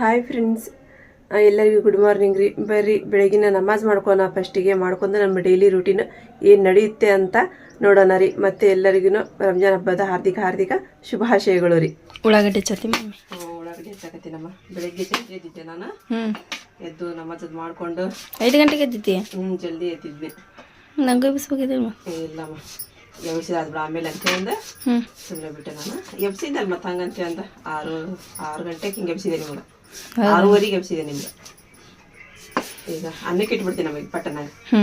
Hi friends ಎಲ್ಲರಿಗೂ good morning ರೀ. ಬರ್ರಿ ಬೆಳಗಿನ ನಮಾಜ್ ಮಾಡ್ಕೊಣ ಫಸ್ಟಿಗೆ ಮಾಡ್ಕೊಂಡು ನಮ್ಮ ಡೈಲಿ ರೂಟೀನ್ ಏನು ನಡೆಯುತ್ತೆ ಅಂತ ನೋಡೋಣ ರೀ. ಮತ್ತೆ ಎಲ್ಲರಿಗೂ ರಂಜಾನ್ ಹಬ್ಬದ ಹಾರ್ದಿಕ ಹಾರ್ದಿಕ ಶುಭಾಶಯಗಳು ರೀ. ಉಳ್ಳಾಗಡ್ಡೆ ಚತಿ ಮಮ್ಮಿ. ಒಳಗಡೆ ಹೆಚ್ಚಾಕತ್ತಿ ನಮ್ಮ ಬೆಳಗ್ಗೆ ಜಲ್ದಿ ಎದ್ದಿದ್ದೆ ನಾನು. ಎದ್ದು ನಮಾಜ್ ಅದು ಮಾಡ್ಕೊಂಡು ಐದು ಗಂಟೆಗೆ ಎದ್ದಿದ್ದೆ ಹ್ಞೂ ಜಲ್ದಿ ಎದ್ದಿದ್ವಿ. ನಂಗೆ ಬಿಸ್ಬೇಕಿದ್ದಮ್ಮ ಇಲ್ಲಮ್ಮ. ಎಬ್ಸಿದ ಆದ್ಬಿಡ ಆಮೇಲೆ ಅಂತ ಅಂದ ಹ್ಞೂ ಸುಮ್ಮನೆ ಬಿಟ್ಟೆ ನಾನು. ಎಬ್ಸಿದ್ದಲ್ಲ ಮತ್ತೆ ಹಂಗಂತ ಅಂದ. ಆರು ಆರು ಗಂಟೆಗೆ ಹಿಂಗೆ ಎಬ್ಸಿದೆ ನಿಮ್ಗೆ. ಆರೂವರೆಗೆ ಎಬ್ಸಿದೆ ನಿಮ್ಗೆ ಈಗ ಅನ್ನಕ್ಕೆ ಇಟ್ಬಿಡ್ತೀನಿ ನಮಗೆ ಪಟ್ಟನಾಗ ಹ್ಞೂ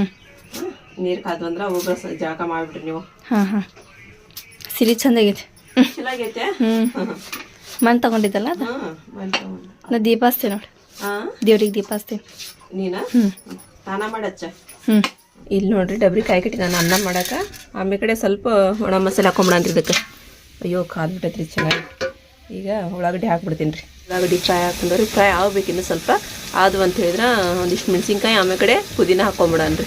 ನೀರು ಕಾದು ಅಂದ್ರೆ ಒಬ್ಬರ ಜಾಗ ಮಾಡಿಬಿಟ್ರಿ ನೀವು. ಹಾಂ ಹಾಂ. ಸಿರಿ ಚಂದಾಗೈತೆ. ಚಲೋ ಆಗೈತೆ ಹ್ಞೂ ಮಣ್ಣು ತಗೊಂಡಿದ್ದಲ್ಲ ಅದು? ಹಾಂ ಬಂತು ನಾ ದೀಪ ಹಚ್ತೀನಿ ನೋಡಿ. ಹಾಂ? ದೇವ್ರಿಗೆ ದೀಪ ಹಚ್ತೀನಿ ನೀನಾ? ಹ್ಞೂ ಸ್ನಾನ ಮಾಡಚ್ಚ? ಹ್ಞೂ ಇಲ್ಲಿ ನೋಡ್ರಿ ಡಬ್ರಿ ಕಾಯ್ಕಿಟ್ಟು ನಾನು ಅನ್ನ ಮಾಡಕ್ಕೆ ಆಮೇಲೆ ಕಡೆ ಸ್ವಲ್ಪ ಒಣ ಮಸಾಲೆ ಹಾಕೊಂಬಿಡಂತ್ರಿ ಇದಕ್ಕೆ. ಅಯ್ಯೋ ಕಾದ್ಬಿಟ್ಟೈತ್ರಿ ಚೆನ್ನಾಗಿ. ಈಗ ಉಳ್ಳಾಗಡ್ಡಿ ಹಾಕ್ಬಿಡ್ತೀನಿ ರೀ. ಉಳ್ಳಾಗಡ್ಡಿ ಫ್ರೈ ಹಾಕೊಂಡ್ರಿ ಫ್ರೈ ಆಗ್ಬೇಕು ಸ್ವಲ್ಪ. ಆದು ಅಂತ ಹೇಳಿದ್ರೆ ಒಂದಿಷ್ಟು ಮೆಣಸಿನ್ಕಾಯಿ ಆಮೇಲೆ ಕಡೆ ಪುದೀನ ಹಾಕೊಂಬಿಡನ್ರಿ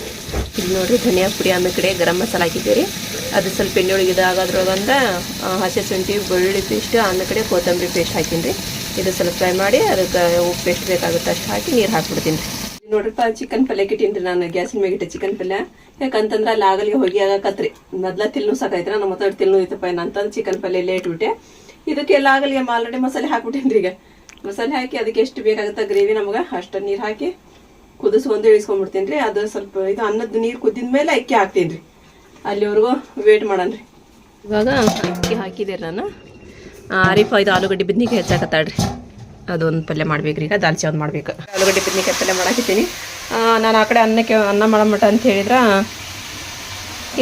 ಇಲ್ಲಿ ನೋಡಿರಿ ಧನಿಯಾ ಪುಡಿ ಆಮೇಲೆ ಕಡೆ ಗರಂ ಮಸಾಲ ಹಾಕಿದ್ದೀರಿ ಅದು ಸ್ವಲ್ಪ ಎಣ್ಣೆ ಒಳಗೆ ಇದಾಗೋದ್ರೊಳಗಂದ್ರೆ ಹಸಿ ಶುಂಠಿ, ಬೆಳ್ಳುಳ್ಳಿ ಪೇಸ್ಟ್ ಆಮೇಲೆ ಕಡೆ ಕೊತ್ತಂಬರಿ ಪೇಸ್ಟ್ ಹಾಕಿನಿ ಇದು ಸ್ವಲ್ಪ ಫ್ರೈ ಮಾಡಿ ಅದಕ್ಕೆ ಉಪ್ಪು ಪೇಸ್ಟ್ ಬೇಕಾಗುತ್ತೆ ಅಷ್ಟು ಹಾಕಿ ನೀರು ಹಾಕ್ಬಿಡ್ತೀನಿ ರೀ ನೋಡ್ರಿಪ್ಪ ಚಿಕನ್ ಪಲ್ಯ ಇಟ್ಟಿನ್ರಿ ನಾನು ಗ್ಯಾಸಿನ ಮ್ಯಾಗ ಇಟ್ಟೆ ಚಿಕನ್ ಪಲ್ಯ. ಯಾಕಂತಂದ್ರೆ ಅಲ್ಲಿ ಆಗಲಿಗೆ ಹೋಗಿ ಆಗಕತ್ರಿ. ಮೊದ್ಲ ತಿಲ್ನು ಸಾಕೈತ್ರ ನಮ್ಮ ಮತ್ತೆ ತಿಲ್ನು ಐತಪ್ಪ ಏನಂತಂದು ಚಿಕನ್ ಪಲ್ಯ ಇಲ್ಲೇ ಇಟ್ಬಿಟ್ಟೆ. ಇದಕ್ಕೆಲ್ಲ ಆಗಲಿಗೆ ಆಲ್ರೆಡಿ ಮಸಾಲೆ ಹಾಕ್ಬಿಟ್ಟೇನ್ರಿ ಈಗ. ಮಸಾಲೆ ಹಾಕಿ ಅದಕ್ಕೆ ಎಷ್ಟು ಬೇಕಾಗುತ್ತೆ ಗ್ರೇವಿ ನಮಗೆ? ಅಷ್ಟು ನೀರು ಹಾಕಿ ಕುದಿಸ್ಕೊಂಡು ಇಳಿಸ್ಕೊಂಡ್ಬಿಡ್ತೀನಿ ರೀ. ಅದು ಸ್ವಲ್ಪ ಇದು ಅನ್ನದ ನೀರು ಕುದ್ದಿದ ಮೇಲೆ ಅಕ್ಕಿ ಹಾಕ್ತೀನಿ ರೀ. ಅಲ್ಲಿವರೆಗೂ ವೇಟ್ ಮಾಡನ್ರಿ ಇವಾಗ ಅಕ್ಕಿ ಹಾಕಿದೆ ನಾನು. ಆರೀಫ್ ಇದು ಆಲೂಗಡ್ಡೆ ಬಿದ್ನಿಕಾಯಿ ಹೆಚ್ಚಾಕತ್ತಾಳ್ರಿ. ಅದೊಂದು ಪಲ್ಯ ಮಾಡ್ಬೇಕ್ರಿ. ಈಗ ದಾಲ್ಚಿ ಒಂದು ಮಾಡ್ಬೇಕು. ಆಲೂಗಡ್ಡೆ ಬಿದ್ನಿಕಾಯಿ ಪಲ್ಯ ಮಾಡಾಕಿದ್ದೀನಿ ನಾನು ಆ ಕಡೆ ಅನ್ನಕ್ಕೆ ಅನ್ನ ಮಾಡಮಟ ಅಂತ ಹೇಳಿದ್ರೆ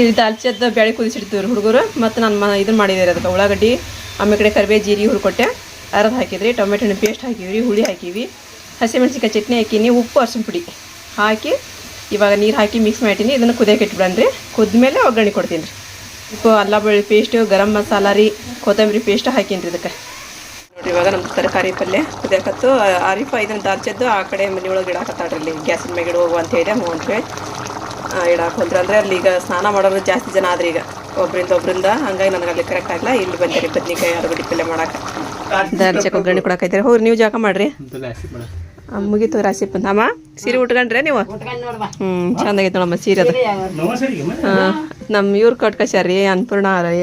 ಇದು ದಾಲ್ಚಿದ್ದು ಬೇಳೆ ಕುದಿಸಿಡ್ತೀವಿ ಹುಡುಗರು. ಮತ್ತು ನಾನು ಮ ಇದನ್ನು ಮಾಡಿದ್ದಾರೆ ಅದಕ್ಕೆ ಉಳ್ಳಾಗಡ್ಡಿ, ಆಮೇಲೆ ಕಡೆ ಕರಿಬೇ ಜೀರಿಗೆ ಹುರ್ಕೊಟ್ಟೆ. ಅರ್ಧ ಹಾಕಿದ್ರಿ, ಟೊಮೆಟೊ ಹಣ್ಣು ಪೇಸ್ಟ್ ಹಾಕಿವ್ರಿ ಹುಳಿ ಹಾಕಿವಿ ಹಸಿಮೆಣ್ಸಿನ್ಕಾಯಿ ಚಟ್ನಿ ಹಾಕಿನಿ ಉಪ್ಪು, ಅರ್ಶಿನ ಪುಡಿ ಹಾಕಿ ಇವಾಗ ನೀರು ಹಾಕಿ ಮಿಕ್ಸ್ ಮಾಡ್ತೀನಿ. ಇದನ್ನು ಕುದಿಯೋಕೆ ಇಟ್ಬಿಡನ್ರಿ ಕುದ್ಮೇಲೆ ಒಗ್ಗರಣೆ ಕೊಡ್ತೀನಿ ರೀ. ಉಪ್ಪು, ಅಲ್ಲ ಬೆಳ್ಳುಳ್ಳಿ ಪೇಸ್ಟು ಗರಂ ಮಸಾಲ ರೀ, ಕೊತ್ತಂಬರಿ ಪೇಸ್ಟ್ ಹಾಕೀನಿ ರೀ ಇದಕ್ಕೆ. ನೋಡಿರಿ ಇವಾಗ ನಮ್ಮ ತರಕಾರಿ ಪಲ್ಯ ಕುದಿಯಾಕತ್ತು. ಆರಿಫ, ಇದನ್ನು ದಾಲ್ಚದ್ದು ಆ ಕಡೆ ಮನೆ ಒಳಗೆ ಇಡಾಕತ್ತಾಡ್ರಿ ಇಲ್ಲಿ. ಗ್ಯಾಸಿನ ಮೇಲೆ ಇಡು ಹೋಗು ಅಂತ ಹೇಳಿ ಹ್ಞೂ ಅಂತ ಹೇಳಿ ಇಡಾಕ ಹೋದ್ರೆ ಅಂದ್ರೆ ಅಲ್ಲಿ ಈಗ ಸ್ನಾನ ಮಾಡೋರು ಜಾಸ್ತಿ ಜನ ಆದ್ರೆ ಈಗ. ಒಬ್ರಿಂದ ಒಬ್ಬರಿಂದ ಹಂಗಾಗಿ ನನಗೆ ಅಲ್ಲಿ ಕರೆಕ್ಟ್ ಆಗಲ್ಲ ಇಲ್ಲಿ ಬಂದಿರಿ ಬದ್ನಿಕಾಯಿ ಆಲೂಗಡ್ಡೆ ಪಲ್ಯ ಮಾಡಕ್ಕೆ. ದಾಲ್ಚಕ್ಕೆ ಒಗ್ಗರಣೆ ಕೊಡಕೈತ್ರಿ ಹೋಗ್ರಿ. ನೀವು ಜಾಕ ಮಾಡ್ರಿ. ಮುಗೀತು ರಾಶಿ ಬಂದ ಅಮ್ಮ ಸೀರೆ ಉಟ್ಕೊಂಡ್ರೆ ನೀವು? ಹ್ಞೂ ಚಂದಾಗೈತೆ ನೋಡಮ್ಮ ಸೀರೆ ಅದು. ಹಾಂ ನಮ್ಮ ಇವ್ರು ಕಟ್ಕಸ್ಯಾರ ಅನ್ನಪೂರ್ಣ ರೀ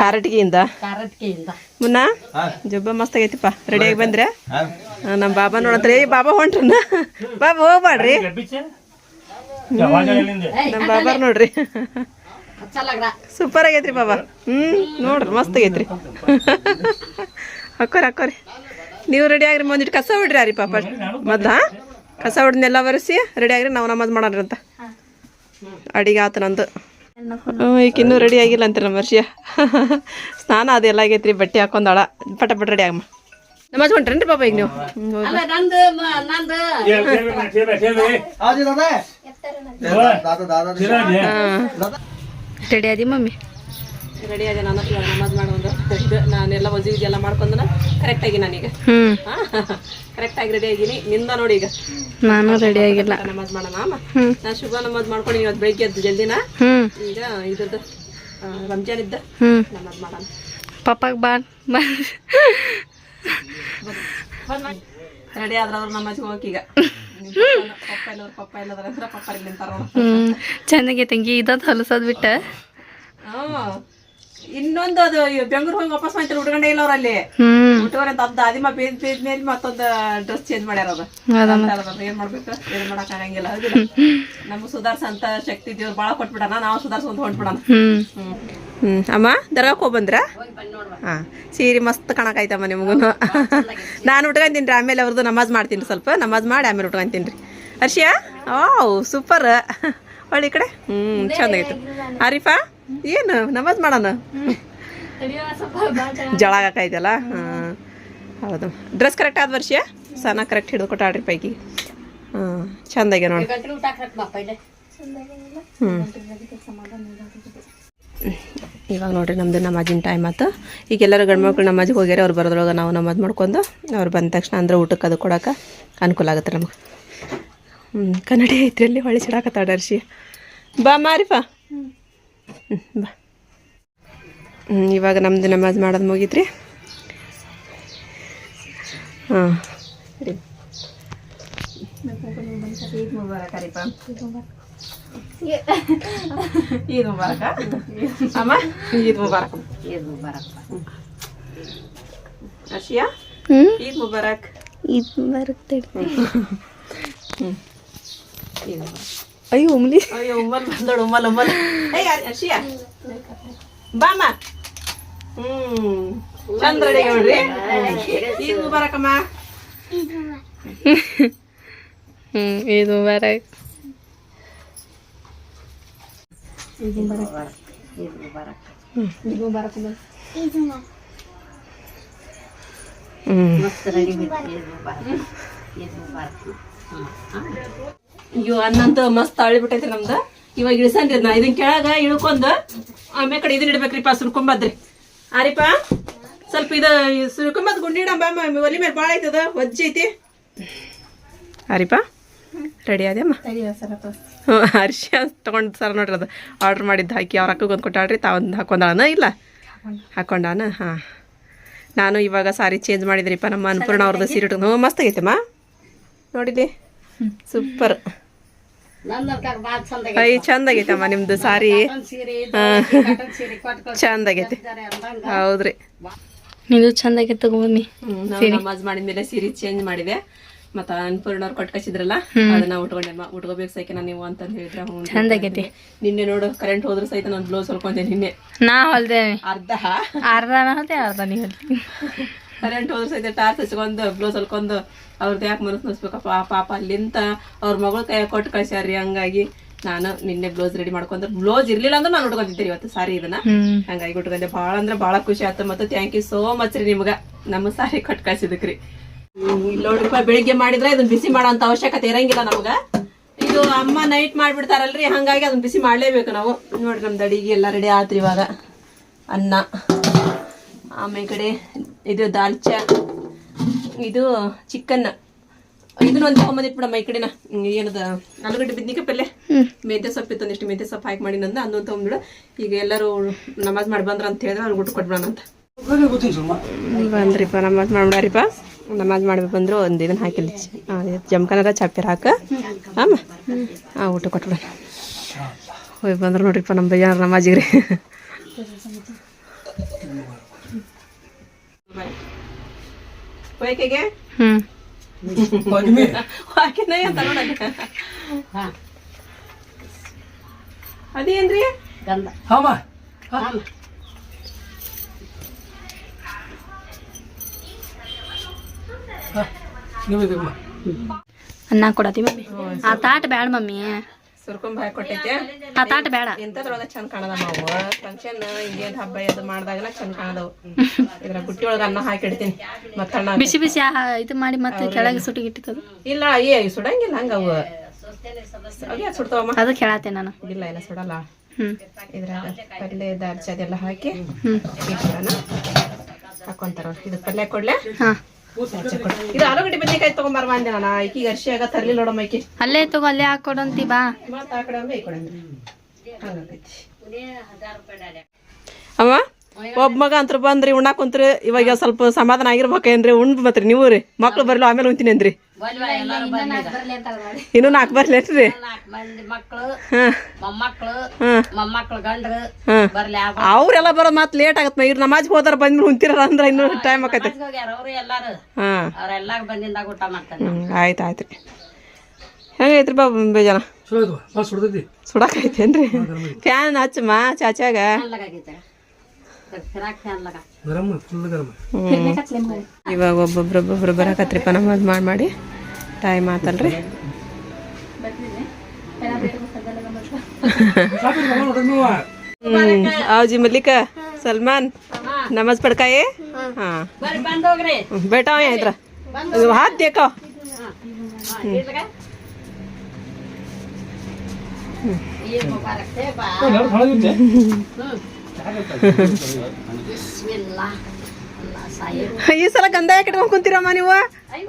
ಕಾರಟಗಿಯಿಂದ. ಮುನ್ನ ಜೊಬ್ಬ ಮಸ್ತ್ ಆಗೈತಿಪ್ಪ. ರೆಡಿಯಾಗಿ ಬಂದ್ರೆ? ನಮ್ಮ ಬಾಬಾ ನೋಡತ್ರಿ. ಬಾಬಾ ಹೊಂಟ್ರನ್ನ ಬಾಬಾ ಹೋಗ್ಬಾಡ್ರಿ. ನಮ್ಮ ಬಾಬಾರ್ ನೋಡ್ರಿ. ಸೂಪರ್ ಆಗೈತ್ರಿ ಬಾಬಾ. ಹ್ಞೂ ನೋಡ್ರಿ ಮಸ್ತ್ ಆಗೈತ್ರಿ. ಹಾಕೋರಿ ಹಾಕೋರಿ. ನೀವು ರೆಡಿ ಆಗ್ರಿ ಒಂದಿಟ್ಟು ಕಸ ಬಿಡ್ರಿ ರೀ ಪಾಪ ಮೊದ್ಲ ಕಸ ಹೊಡ್ನೆಲ್ಲ ಒರೆಸಿ ರೆಡಿ ಆಗ್ರಿ ನಾವು ನಮಾಜ್ ಮಾಡೋಣ ಅಂತ. ಅಡಿಗೆ ಆತ ನಂದು. ಹ್ಞೂ ಈಗ ಇನ್ನೂ ರೆಡಿ ಆಗಿಲ್ಲ ಅಂತ ನಮ್ಮ ವರ್ಷ. ಸ್ನಾನ ಅದೆಲ್ಲ ಆಗೈತ್ರಿ ಬಟ್ಟೆ ಹಾಕೊಂಡಾಳ ಪಟ ಪಟ ರೆಡಿ ಆಗಮ್ಮ. ನಮಾಜ್ ಹೊಂಟ್ರೇನ್ರಿ ಪಾಪ ಈಗ ನೀವು? ಹಾಂ. ರೆಡಿ ಆದಿ ಮಮ್ಮಿ? ರೆಡಿ ಆದ ನಾನು ಇವಾಗ ನಮಾಜ್ ಮಾಡೋದು ನಾನೆಲ್ಲ ವಜೀಜ್ ಎಲ್ಲ ಮಾಡ್ಕೊಂಡ ಕರೆಕ್ಟಾಗಿ ನಾನೀಗ. ಕರೆಕ್ಟ್ ಕರೆಕ್ಟಾಗಿ ರೆಡಿ ಆಗಿನಿ. ನಿಂದ ನೋಡಿ ಈಗ. ನಾನು ರೆಡಿ ಆಗಿಲ್ಲ. ನಮಾಜ್ ಮಾಡೋಣ ಅಮ್ಮ ಹ್ಞೂ ನಾ ಶುಭ ನಮಾಜ್ ಮಾಡ್ಕೊಂಡು ಇವತ್ತು ಬೆಳಿಗ್ಗೆ ಎದ್ದು ಜಲ್ದಿನ. ಈಗ ಇದ್ರದ್ದು ರಂಜಾನ್ ಇದ್ದ. ನಮಾಜ್ ಮಾಡೋಣ. ಪಪ್ಪಾಗ ಬಾ. ಬಾ. ರೆಡಿ ಆದ್ರೆ ಅವ್ರ ನಮಾಜ್ಗೆ ಹೋಗಕ್ಕೆ ಈಗ. ನೋಡು. ತಂಗಿ ಇದಾದ ಹಲಸದ್ ಬಿಟ್ಟ. ಇನ್ನೊಂದು ಅದು ಬೆಂಗ್ಳೂರ್ ಹೋಗಿ ವಾಪಸ್ ಮಾಡ್ತಾರೆ ಉಟ್ಕೊಂಡೇ ಇಲ್ಲ ಅವ್ರಲ್ಲಿ ಉಟ್ಕೊಂಡ್ರೆ ಅಂತ ಅರ್ಧ ಅದಿಮ ಬೇದ್ ಪೇಜ್ ಮೇಲೆ ಮತ್ತೊಂದು ಡ್ರೆಸ್ ಚೇಂಜ್ ಮಾಡ್ಯಾರ ಅದು ಅದ್ ಏನ್ ಮಾಡ್ಬೇಕು? ಏನ್ ಮಾಡಕ್ ಆಗಂಗಿಲ್ಲ ನಮ್ಗೆ ನಮ್ಗೆ ಸುಧಾರ್ಸಂತ ಶಕ್ತಿ ದೇವ್ರು ಬಾಳ ಕೊಟ್ಬಿಡಣ ನಾವು ಸುಧಾರ್ಸ್ಕೊಂತ ಹೊಂಟ್ಬಿಡಣ. ಹ್ಞೂ ಹ್ಮ್ ಅಮ್ಮ ದರ್ಗಾಕ್ ಹೋಗಿ ಬಂದ್ರ? ಹಾ ಸೀರೆ ಮಸ್ತ್ ಕಾಣಕಾಯ್ತಮ್ಮ ನಿಮಗೂ ನಾನು ಉಟ್ಕೊಂತೀನಿ ರೀ ಆಮೇಲೆ ಅವ್ರದ್ದು ನಮಾಜ್ ಮಾಡ್ತೀನಿ ರೀ ಸ್ವಲ್ಪ. ನಮಾಜ್ ಮಾಡಿ ಆಮೇಲೆ ಉಟ್ಕೊಂತೀನಿ ರೀ. ಹರ್ಷಿಯಾ? ಓ ಸೂಪರ್ ಒಳ್ಳೆ ಈ ಕಡೆ. ಹ್ಞೂ ಚಂದ ಐತೆ ಆರಿಫಾ ಏನು ನಮಾಜ್ ಮಾಡೋಣ? ಜಳ ಹಾಕೈತಲ್ಲ ಹಾಂ ಹೌದು. ಡ್ರೆಸ್ ಕರೆಕ್ಟ್ ಆದ ವರ್ಷ ಸನ ಕರೆಕ್ಟ್ ಹಿಡಿದು ಕೊಟ್ಟಾಡ್ರಿ ಪೈಕಿ. ಹಾಂ ಚಂದಾಗೆ ನೋಡಿ. ಹ್ಞೂ ಇವಾಗ ನೋಡ್ರಿ ನಮ್ದು ನಮಾಜಿನ ಟೈಮ್ ಆತು. ಈಗ ಎಲ್ಲರೂ ಗಂಡ್ಮಕ್ಳು ನಮಾಜಿಗೆ ಹೋಗ್ಯಾರ, ಅವ್ರು ಬರೋದ್ರೊಳಗೆ ನಾವು ನಮಾಜ್ ಮಾಡ್ಕೊಂಡು ಅವ್ರು ಬಂದ ತಕ್ಷಣ ಅಂದ್ರೆ ಊಟಕ್ಕೆ ಅದು ಕೊಡೋಕೆ ಅನುಕೂಲ ಆಗುತ್ತೆ ನಮಗೆ. ಹ್ಞೂ ಕನ್ನಡಿ ಐತ್ರಿ ಅಲ್ಲಿ ಹೊಳಿ ಸಿಡಾಕತ್ತಾಡ ಅರ್ಶಿ. ಬಾ ಮಾರಿಫ. ಹ್ಞೂ ಬಾ. ಹ್ಞೂ ಇವಾಗ ನಮ್ದು ನಮಾಜ್ ಮಾಡೋದು ಮುಗೀತ್ರಿ. ಹಾಂ. ಹಿಡಿ. ಈದ್ ಮುಬಾರಕ್? ಈದ್ ಮುಬಾರಕ ಅಮ್ಮ ಈದ್ ಮುಬಾರಕ್. ಈದ್ ಮುಬಾರಕ್. ಅಶಿಯಾ ಹ್ಮ್? ಈದ್ ಮುಬಾರಕ್. ಇದು ಬರುತ್ತೆ ಹ್ಮ್. ಈದ್ ಮುಬಾರಕ್. ಅಯ್ಯೋ ಉಮ್ಲಿ. ಅಯ್ಯೋ ಉಮ್ಮಲ್ ಬಂದೋಡು ಉಮ್ಮಲ್ ಉಮ್ಮಲ್. ಅಯ್ಯ ಅಶಿಯಾ ಬಾಮ ಹ್ಮ್. ಚಂದ ರೆಡಿ ನೋಡ್ರಿ. ಈದ್ ಮುಬಾರಕಮ್ಮ. ಹ್ಮ್ ಇದು ಬರಕ್. ಹ್ಮ್. ಅಯ್ಯೋ ಅನ್ನಂತ ಮಸ್ತ್ ತಾಳಿ ಬಿಟ್ಟೈತಿ ನಮ್ದ. ಇವಾಗ ಇಳಿಸನ್ರಿ ನಾ ಇದನ್ ಕೆಳಗ ಇಳ್ಕೊಂಡ್ ಆಮೇಲೆ ಕಡೆ ಇದನ್ನ ಇಡ್ಬೇಕ್ರಿಪ್ಪ ಸುರ್ಕೊಂಬದ್ರಿ. ಆರಿಪ ಸ್ವಲ್ಪ ಇದ ಸುರ್ಕೊಂಬದ್ ಗುಂಡಿ ಇಡಂಬ ಒಲಿ ಮೇಲೆ ಭಾಳ ಐತದ ಒಜ್ಜೈತಿ ಐತಿ. ಆರಿಪ ರೆಡಿ ಅದೇಮ್ಮ ಹ್ಞೂ ಹರ್ಷ ತಗೊಂಡ್ ಸರ್ ನೋಡ್ರಿ ಅದು. ಆರ್ಡ್ರ್ ಮಾಡಿದ್ದು ಹಾಕಿ ಅವ್ರ ಅಕ್ಕಗೆ ಒಂದು ಕೊಟ್ಟಾಳ್ರಿ ತಾವೊಂದು ಹಾಕೊಂಡಾನ ಇಲ್ಲ? ಹಾಕೊಂಡಾನ? ಹಾಂ. ನಾನು ಇವಾಗ ಸಾರಿ ಚೇಂಜ್ ಮಾಡಿದ್ರಿಪ್ಪ ನಮ್ಮ ಅನ್ಪೂರ್ಣ ಅವ್ರದ್ದು ಸೀರೆ ಉಟ್ಕೊಂಡು. ಹ್ಞೂ ಮಸ್ತ್ ಐತಮ್ಮ ನೋಡಿದೆ ಸೂಪರ್ ಐ ಚಂದ ಆಗೈತಮ್ಮ ನಿಮ್ದು ಸಾರಿ. ಹಾಂ. ಚಂದ ಆಗೈತೆ. ಹೌದ್ರಿ. ನಿಂದು ಚಂದ ಆಗೈತೆ ಸೀರೆ. ಮಾಡಿದ್ಮೇಲೆ ಸೀರೆ ಚೇಂಜ್ ಮಾಡಿದೆ. ಮತ್ತ ಅನ್ನಪೂರ್ಣ ಅವ್ರು ಕೊಟ್ಟು ಕಳಿಸಿದ್ರಲ್ಲ ಅದನ್ನ ಉಟ್ಕೊಂಡೆಮ್ಮ. ಉಟ್ಕೋಬೇಕು ಸೈಕನ ನೀವು ಅಂತ ಹೇಳಿದ್ರ ಹ್ಞೂ ಅಂತ ಚಂದ ಆಗೈತಿ. ನಿನ್ನೆ ನೋಡು ಕರೆಂಟ್ ಹೋದ್ರು ಸಹಿತ ನಾನು ಬ್ಲೌಸ್ ಹೊಲ್ಕೊಂಡೆ ನಿನ್ನೆ. ನಾ ಹೊಲ್ದೆ. ಅರ್ಧ? ಅರ್ಧ ಹೊಲ್ದೆ ಅರ್ಧ ನೀ ಕರೆಂಟ್ ಹೋದ್ರು ಸಹಿತ ಟಾರ್ಚ್ ಹಚ್ಕೊಂಡು ಬ್ಲೌಸ್ ಹೊಲ್ಕೊಂಡು ಅವ್ರದ್ದು ಯಾಕೆ ಮನಸ್ಸು ನೋಸ್ಬೇಕಪ್ಪ? ಆ ಪಾಪ ಅಲ್ಲಿಂದ ಅವ್ರ ಮಗಳು ಕೈ ಕೊಟ್ಟು ಕಳ್ಸ್ಯಾರ್ರಿ ಹಂಗಾಗಿ ನಾನು ನಿನ್ನೆ ಬ್ಲೌಸ್ ರೆಡಿ ಮಾಡ್ಕೊಂಡ್ರೆ ಬ್ಲೌಸ್ ಇರ್ಲಿಲ್ಲ ಅಂದ್ರೆ ನಾನು ಉಟ್ಕೊಂತಿದ್ದೆ ಇವತ್ತು. ಸಾರಿ ಇದನ್ನ. ಹಂಗಾಗಿ ಉಟ್ಕೊಂಡೆ. ಭಾಳ ಅಂದ್ರೆ ಭಾಳ ಖುಷಿ ಆಯ್ತು ಮತ್ತೆ ಥ್ಯಾಂಕ್ ಯು ಸೋ ಮಚ್ ರೀ ನಿಮ್ಗ. ನಮ್ಮ ಸಾರಿ ಕೊಟ್ಟು ಕಳ್ಸಿದಕ್ರಿ ಇಲ್ಲಿ ನೋಡ್ರಿಪ್ಪ ಬೆಳಿಗ್ಗೆ ಮಾಡಿದ್ರೆ ಇದನ್ನ ಬಿಸಿ ಮಾಡೋಂತ ಅವಶ್ಯಕತೆ ಇರಂಗಿಲ್ಲ ನಮಗ. ಇದು ಅಮ್ಮ ನೈಟ್ ಮಾಡ್ಬಿಡ್ತಾರಲ್ರಿ ಹಂಗಾಗಿ ಅದನ್ನ ಬಿಸಿ ಮಾಡ್ಲೇಬೇಕು ನಾವು. ನೋಡ್ರಿ ನಮ್ದು ಅಡಿಗೆ ಎಲ್ಲ ರೆಡಿ ಆತ್ರಿ ಇವಾಗ. ಅನ್ನ ಆಮೇಲೆ ಕಡೆ ಇದು ದಾಲ್ಚ ಇದು ಚಿಕನ್ ಇದನ್ನ ಒಂದು ತಗೊಂಬಂದಿಟ್ಬಿಡಮ್ಮ ಈ ಕಡೆನ. ಏನದ ಆಲೂಗಡ್ಡೆ ಬಿದ್ನಿಕ ಪಲ್ಲೆ. ಮೆಂತ್ಯ ಸೊಪ್ಪು ಇತ್ತು ಒಂದಿಷ್ಟು ಮೆಂತ್ಯ ಸೊಪ್ಪು ಹಾಕಿ ಮಾಡಿ ನಂದು ಅದೊಂದು ತೊಗೊಂಡ್ಬಿಡು ಈಗ ಎಲ್ಲರೂ ನಮಾಜ್ ಮಾಡಿ ಬಂದ್ರ ಅಂತ ಹೇಳಿದ್ರೆ ಅವ್ರಿಗೆ ಊಟ ಕೊಟ್ಬಿಡೋಣ ಅಂತ. ಬಂದ್ರಿಪ್ಪ ನಮಾಜ್ ಮಾಡ್ಬಿಡಾರಿಪ್ಪ ನಮಾಜ್ ಮಾಡ್ಬೇಕು ಬಂದ್ರು ಒಂದು ಇದನ್ನ ಹಾಕಿಲ್ಲ ಜಮ್ಕನರ ಚಾಪಿರ್ ಹಾಕ. ಅಮ್ಮ ಹಾಂ ಊಟ ಕೊಟ್ಬಿಡೋಣ. ಹೋಗಿ ಬಂದ್ರು ನೋಡ್ರಿಪ್ಪ ನಮ್ಮ ಬಯ್ಯ ನಮಾಜಿಗ್ರಿ. ರೀ ಹ್ಮ್. ಹಾಕಿನ ಅಂತ ನೋಡಲ್ಲ ಅದೇನ್ರಿ? ಅನ್ನ ಕೊಡತಿ ಮಮ್ಮಿ. ಆ ತಾಟ ಬ್ಯಾಡ ಮಮ್ಮಿ. ಸುರ್ಕೊಂಡ್ ಹಾಕಿ ಕೊಟ್ಟೈತೆ ಆ ತಾಟ ಬೇಡ ಎಂತದ್ರೊಳಗ ಚಂದ ಕಾಣದ ನಾವು ಫಂಕ್ಷನ್ ಹಿಂಗೇನ್ ಹಬ್ಬ ಅದು ಮಾಡಿದಾಗನ ಚಂದ ಕಾಣದವು. ಇದ್ರ ಬುಟ್ಟಿ ಒಳಗ ಅನ್ನ ಹಾಕಿ ಇಡ್ತೀನಿ. ಮತ್ತ ಅಣ್ಣ ಬಿಸಿ ಬಿಸಿ ಆ- ಇದು ಮಾಡಿ ಮತ್ತೆ ಕೆಳಗೆ ಸುಟ್ಟಿಗೆ ಇಟ್ಟಿಕದು ಇಲ್ಲ ಏ ಸುಡಂಗಿಲ್ಲ ಹಂಗ ಅವು. ಅದು ಸುಡ್ತಾವಮ್ಮ? ಅದಕ್ಕೆ ಹೇಳತ್ತೆ ನಾನು. ಇಲ್ಲ ಇಲ್ಲ ಸುಡಲ್ಲ. ಹ್ಮ್. ಇದ್ರಾಗ ಪಲ್ಲೆ ದಾಲ್ಚಿ ಅದೆಲ್ಲ ಹಾಕಿ ಹಾಕೊಂತಾರ ಇದು ಪಲ್ಯ ಕೊಡ್ಲೆ? ಹಾ. ಇದು ಆಲೂಗಡ್ಡೆ ಬದನೆಕಾಯಿ ತಗೊಂಬಾರ ಅಂದೆ ನಾನು. ಈಕಿ ಅರ್ಶಿ ಆಗ ತರ್ಲಿಲ್ಲ ನೋಡಮ್ಮ ಈಕಿ ಅಲ್ಲೇ ತಗೋ ಅಲ್ಲೇ ಹಾಕೊಡಂತಿ ಬಾ. ಅಮ್ಮ ಆ ಕಡೆ ಅಂದ್ರೆ ಈ ಕಡೆ ಅಂದ್ರೆ ಹಂಗಾಗೈತಿ. ಅವ ಒಬ್ಬ ಮಗ ಅಂತ ಬಂದ್ರಿ ಉಣ್ಣಾಕ್ ಕುಂತ್ರಿ ಇವಾಗ ಸ್ವಲ್ಪ ಸಮಾಧಾನ ಆಗಿರ್ಬೇಕೇನ್ರಿ ಉಣ್ ಬತ್ರಿ ನೀವು ರೀ. ಮಕ್ಳು ಬರ್ಲಿ ಆಮೇಲೆ ಉಂತೀನಿ ಅಂದ್ರಿ. ಇನ್ನೂ ನಾಲ್ಕು ಬರ್ಲಿ ಆಗ ಅವ್ರೆಲ್ಲ ಬರೋದ್ ಮತ್ತೆ ಲೇಟ್ ಆಗುತ್ತೆ ಇವ್ರು ನಮಾಜ್ ಹೋದಾರ ಬಂದ್ ಉಂತಿರ ಅಂದ್ರೆ ಇನ್ನು ಟೈಮ್ ಆಕತಿ. ಆಯ್ತು ಆಯ್ತು ರೀ. ಹೆಂಗೈತ್ರಿ ಬಾಬು ಬೇಜಾನ ಸುಡಾಕೈತೇನ್ರಿ ಫ್ಯಾನ್ ಹಚ್ಚಮ್ಮ ಚಾಚಾಗ. ಇವಾಗ ಒಬ್ಬೊಬ್ರು ಒಬ್ಬೊಬ್ರು ಬರಕತ್ರಿಪ್ಪ ನಮ್ಮದು ಮಾಡಿ ಮಾಡಿ. ಟೈಮ್ ಮಾತಲ್ರಿ? ಹ್ಮ್, ಆವ್ಜಿ ಮಲ್ಲಿಕ, ಸಲ್ಮಾನ್, ನಮಾಜ್ ಪಡ್ಕಾಯಿ? ಹಾ. ಬೇಟಾವ ಇದ್ರ? ಇದು ಹಾತ್ ದೇಕೋ ಈ ಸಲ ಗಂಧ ಯಾಕೆ ಇಟ್ಕೊಂಡ್ ಕುಂತೀರಮ್ಮ ನೀವು? ಐದು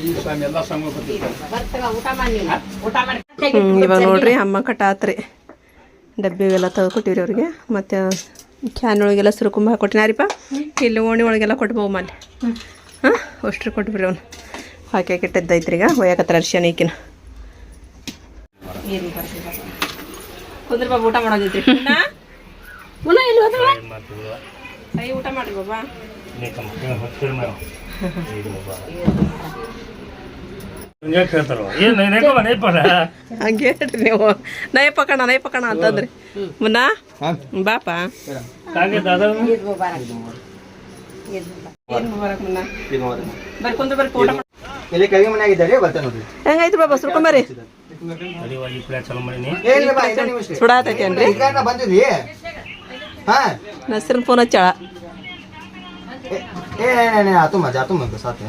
ಈ ಸ್ವಾಮಿ ಎಲ್ಲ ಸ್ವಾಮಿ ಬರ್ತಿರ್ತಾರೆ. ಬರ್ತಾವ ಊಟ ಮಾಡಿ ಊಟ ಮಾಡಿ ಇವಾಗ ನೋಡ್ರಿ ಅಮ್ಮ ಕಟಾತ್ರಿ ಡಬ್ಬಿ ಎಲ್ಲ ತೆಗೆದುಕೊಟ್ಟಿವ್ರಿ ಅವ್ರಿಗೆ ಮತ್ತು ಕ್ಯಾನ್ ಒಳಗೆಲ್ಲ ಸುರುಕುಂಬ ಹಾಕೊಟ್ಟಿನಾರಿಪ್ಪ ಇಲ್ಲಿ ಓಣಿ ಒಳಗೆಲ್ಲ ಕೊಟ್ಬೋ ಮಾಲೆ. ಹಾಂ ಅಷ್ಟ್ರು ಕೊಟ್ಬಿಡ್ರಿ ಅವನು. ಹಾಕಿ ಹಾಕಿಟ್ಟಿದ್ದೈತ್ರಿ ಈಗ ಒಯ್ಯಾಕತ್ರ ಅರ್ಶನ ಈಕಿನ. ಕುಂದ್ರ ಬಾಬು ಊಟ ಮಾಡೋದಿದ್ರಿ ಇಲ್ಲಿ ಕೈ ಊಟ ಮಾಡ್ರಿ ಬಾಬಾ. ಹಂಗೆ ನೀವು. ನಯಪ್ಪ ಕಣ ಅಂತಂದ್ರಿ ಮುನ್ನ? ಬಾಪ? ಹೆಂಗೈತ್ರಿ ಬಾಬಾ ಸುರ್ಕೊಂಬರಿ ಫೋನ್ ಹಚ್ಚಾಳ. ಏ ಏ ಆತು ಮಜಾ ಆತು ಮಂಗ ಸಾತೆ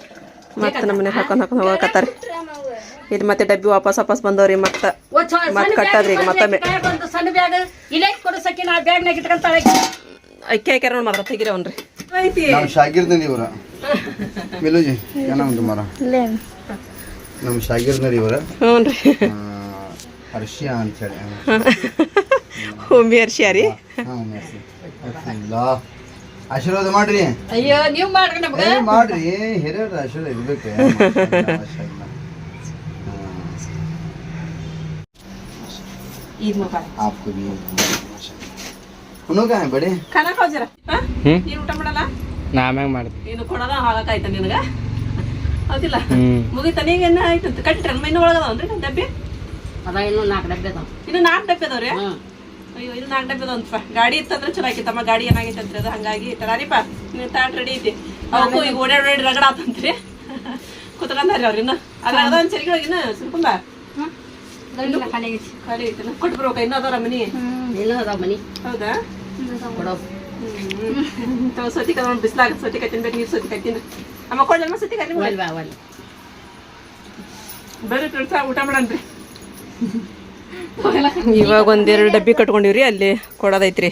ಮತ್ತೆ ನಮ್ಮ ಮನೆಗೆ ಹಾಕೊಂಡು ಹಾಕೊಂಡು ಹೋಗಕತ್ತಾರ ಇದು ಮತ್ತೆ ಡಬ್ಬಿ ವಾಪಸ್ ವಾಪಸ್ ಬಂದವ್ರಿ ಮತ್ತೆ ಮತ್ತೆ ಕಟ್ಟದ್ರಿ ಈಗ ಮತ್ತೊಮ್ಮೆ ಅಕ್ಕಿ ಹಾಕ್ಯಾರ ನೋಡಿ ನಮ್ಮ ಇವರ ಮಿಲುಜಿ ಮರ ನಮ್ಮ ಇವರ ಹ್ಞೂ ರೀ ಹರ್ಷಿಯ ಅಂತೇಳಿ ಭೂಮಿ ಹರ್ಷಿಯ ರೀ ಆಶೀರ್ವಾದ ಮಾಡ್ರಿ ಅಯ್ಯೋ ನೀವು ಮಾಡ್ರಿ ನಮ್ಗೆ ಏ ಮಾಡ್ರಿ ಹಿರಿಯರ ಆಶೀರ್ವಾದ ಇರ್ಬೇಕು ಈದ್ ಮುಬಾರಕ್ आपको भी ಹುನು ಕಾ ಬಡಿ ಖಾನಾ ಖಾವ್ ಜರ ನೀನು ಊಟ ಮಾಡಲ್ಲ ನಾ ಆಮ್ಯಾಗ ಮಾಡ್ತೀನಿ ನೀನು ಕೊಡೋದ ಹಾಗಾಕಾಯ್ತ ನಿನಗ ಹೌದಿಲ್ಲ ಮುಗಿತ ನೀವೇನು ಆಯ್ತು ಅಂತ ಕಟ್ಟಿಟ್ರೆ ನಮ್ಮ ಇನ್ನೂ ಒಳಗದವನ್ರಿ ಡಬ್ಬಿ ಅದ ಇನ್ನೂ ನಾಲ್ಕು ಡಬ್ಬೆ ಅದಾವ ಇನ್ನು ನಾಲ್ಕು ಡಬ್ಬಿ ಅದಾವ್ರಿ ಹ್ಮ್ ಅಯ್ಯೋ ಇದು ನಾಲ್ಕು ಡಬ್ಬಿ ಅದಾವಂತಪ್ಪ ಗಾಡಿ ಇತ್ತಂದ್ರೆ ಚಲೋ ಗಾಡಿ ಏನಾಗೈತೆ ಅಂತ್ರಿ ಅದು ಹಂಗಾಗಿ ತರಾರಿಪ್ಪ ನೀವು ತಾಟ್ ರೆಡಿ ಐತಿ ಅವಕ್ಕೂ ಈಗ ಓಡಾಡಿ ಓಡಾಡಿ ರಗಡ ಆತಂತ್ರಿ ಕುತ್ಕೊಂಡಾರಿ ಅವ್ರು ಇನ್ನು. ಅದ್ರ ಅದೊಂದು ಚರಿಗೆ ಇನ್ನು ಸುರ್ಕೊಂಬ ಖಾಲಿ ಐತಿ ಕೊಟ್ಟು ಬರ್ಬೇಕ ಇನ್ನೂ ಅದಾರ ಮನಿ. ಅದಾವ ಮನಿ. ಹೌದಾ? ಸತಿ ಕದ ಬಿಸ್ಲಾಗ ಸತಿ ತಿನ್ಬೇಕು ನೀರು ಸತಿ ತಿನ್ರಿ ಅಮ್ಮ ಕೊಡ್ಲಮ್ಮ ಸತಿ ಬರ್ರಿ ಊಟ ಮಾಡಣ್ರಿ ಇವಾಗ ಒಂದೆರಡು ಡಬ್ಬಿ ಕಟ್ಕೊಂಡಿವ್ರಿ ಅಲ್ಲಿ ಕೊಡೋದೈತ್ರಿ.